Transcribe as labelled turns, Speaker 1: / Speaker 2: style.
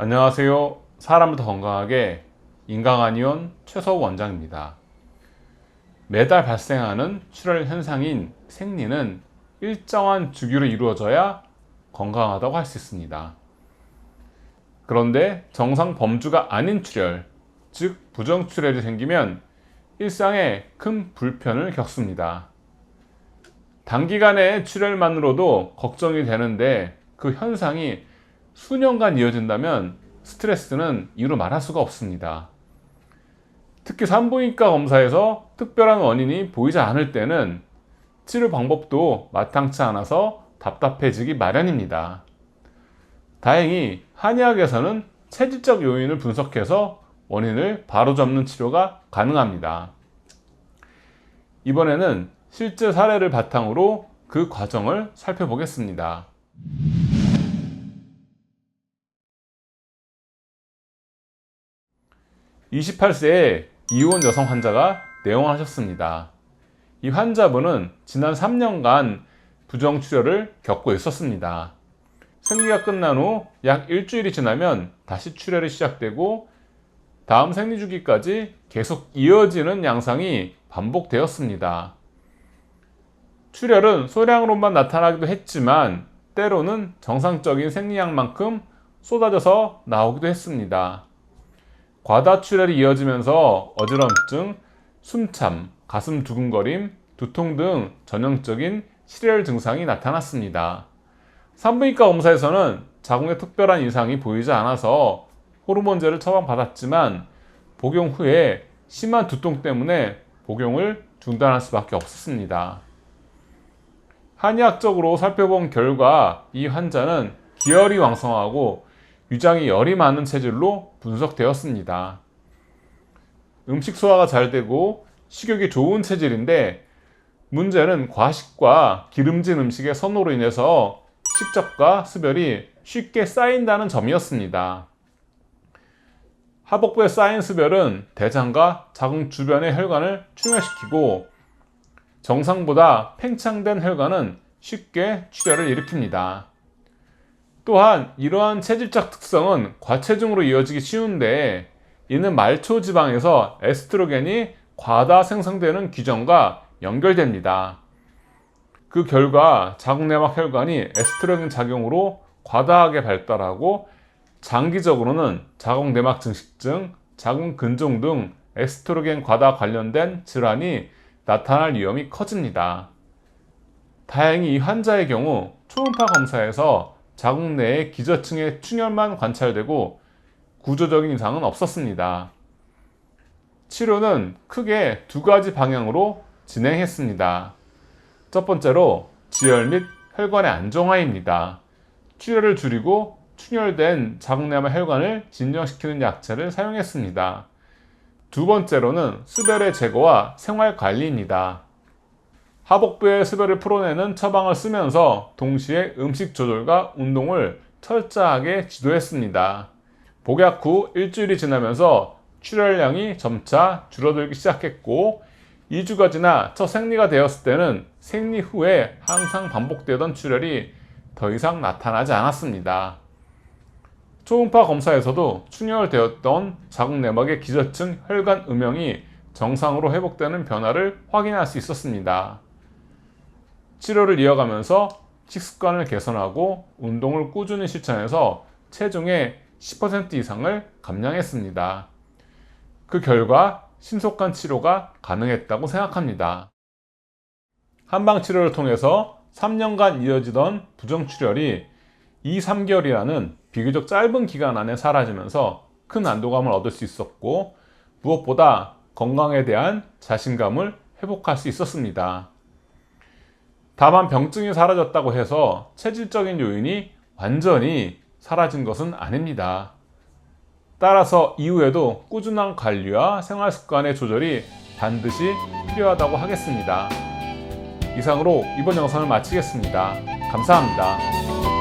Speaker 1: 안녕하세요. 사람을 더 건강하게 인강한의원 최서우 원장입니다. 매달 발생하는 출혈 현상인 생리는 일정한 주기로 이루어져야 건강하다고 할 수 있습니다. 그런데 정상 범주가 아닌 출혈, 즉 부정 출혈이 생기면 일상에 큰 불편을 겪습니다. 단기간의 출혈만으로도 걱정이 되는데 그 현상이 수년간 이어진다면 스트레스는 이루 말할 수가 없습니다. 특히 산부인과 검사에서 특별한 원인이 보이지 않을 때는 치료 방법도 마땅치 않아서 답답해지기 마련입니다. 다행히 한의학에서는 체질적 요인을 분석해서 원인을 바로잡는 치료가 가능합니다. 이번에는 실제 사례를 바탕으로 그 과정을 살펴보겠습니다. 28세의 이혼 여성 환자가 내원하셨습니다. 이 환자분은 지난 3년간 부정 출혈을 겪고 있었습니다. 생리가 끝난 후 약 일주일이 지나면 다시 출혈이 시작되고 다음 생리 주기까지 계속 이어지는 양상이 반복되었습니다. 출혈은 소량으로만 나타나기도 했지만 때로는 정상적인 생리량만큼 쏟아져서 나오기도 했습니다. 과다 출혈이 이어지면서 어지럼증, 숨참, 가슴 두근거림, 두통 등 전형적인 실혈 증상이 나타났습니다. 산부인과 검사에서는 자궁에 특별한 이상이 보이지 않아서 호르몬제를 처방받았지만 복용 후에 심한 두통 때문에 복용을 중단할 수밖에 없었습니다. 한의학적으로 살펴본 결과 이 환자는 기혈이 왕성하고 위장이 열이 많은 체질로 분석되었습니다. 음식 소화가 잘 되고 식욕이 좋은 체질인데 문제는 과식과 기름진 음식의 선호로 인해서 식적과 습열이 쉽게 쌓인다는 점이었습니다. 하복부에 쌓인 습열은 대장과 자궁 주변의 혈관을 충혈시키고 정상보다 팽창된 혈관은 쉽게 출혈을 일으킵니다. 또한 이러한 체질적 특성은 과체중으로 이어지기 쉬운데 이는 말초 지방에서 에스트로겐이 과다 생성되는 규정과 연결됩니다. 그 결과 자궁내막 혈관이 에스트로겐 작용으로 과다하게 발달하고 장기적으로는 자궁내막 증식증, 자궁 근종 등 에스트로겐 과다 관련된 질환이 나타날 위험이 커집니다. 다행히 이 환자의 경우 초음파 검사에서 자궁 내의 기저층의 충혈만 관찰되고 구조적인 이상은 없었습니다. 치료는 크게 두 가지 방향으로 진행했습니다. 첫 번째로 지혈 및 혈관의 안정화입니다. 출혈을 줄이고 충혈된 자궁내막 혈관을 진정시키는 약체를 사용했습니다. 두 번째로는 수별의 제거와 생활 관리입니다. 하복부의 수별을 풀어내는 처방을 쓰면서 동시에 음식 조절과 운동을 철저하게 지도했습니다. 복약 후 일주일이 지나면서 출혈량이 점차 줄어들기 시작했고 2주가 지나 첫 생리가 되었을 때는 생리 후에 항상 반복되던 출혈이 더 이상 나타나지 않았습니다. 초음파 검사에서도 충혈되었던 자궁내막의 기저층 혈관 음영이 정상으로 회복되는 변화를 확인할 수 있었습니다. 치료를 이어가면서 식습관을 개선하고 운동을 꾸준히 실천해서 체중의 10% 이상을 감량했습니다. 그 결과 신속한 치료가 가능했다고 생각합니다. 한방 치료를 통해서 3년간 이어지던 부정출혈이 2, 3개월이라는 비교적 짧은 기간 안에 사라지면서 큰 안도감을 얻을 수 있었고 무엇보다 건강에 대한 자신감을 회복할 수 있었습니다. 다만 병증이 사라졌다고 해서 체질적인 요인이 완전히 사라진 것은 아닙니다. 따라서 이후에도 꾸준한 관리와 생활 습관의 조절이 반드시 필요하다고 하겠습니다. 이상으로 이번 영상을 마치겠습니다. 감사합니다.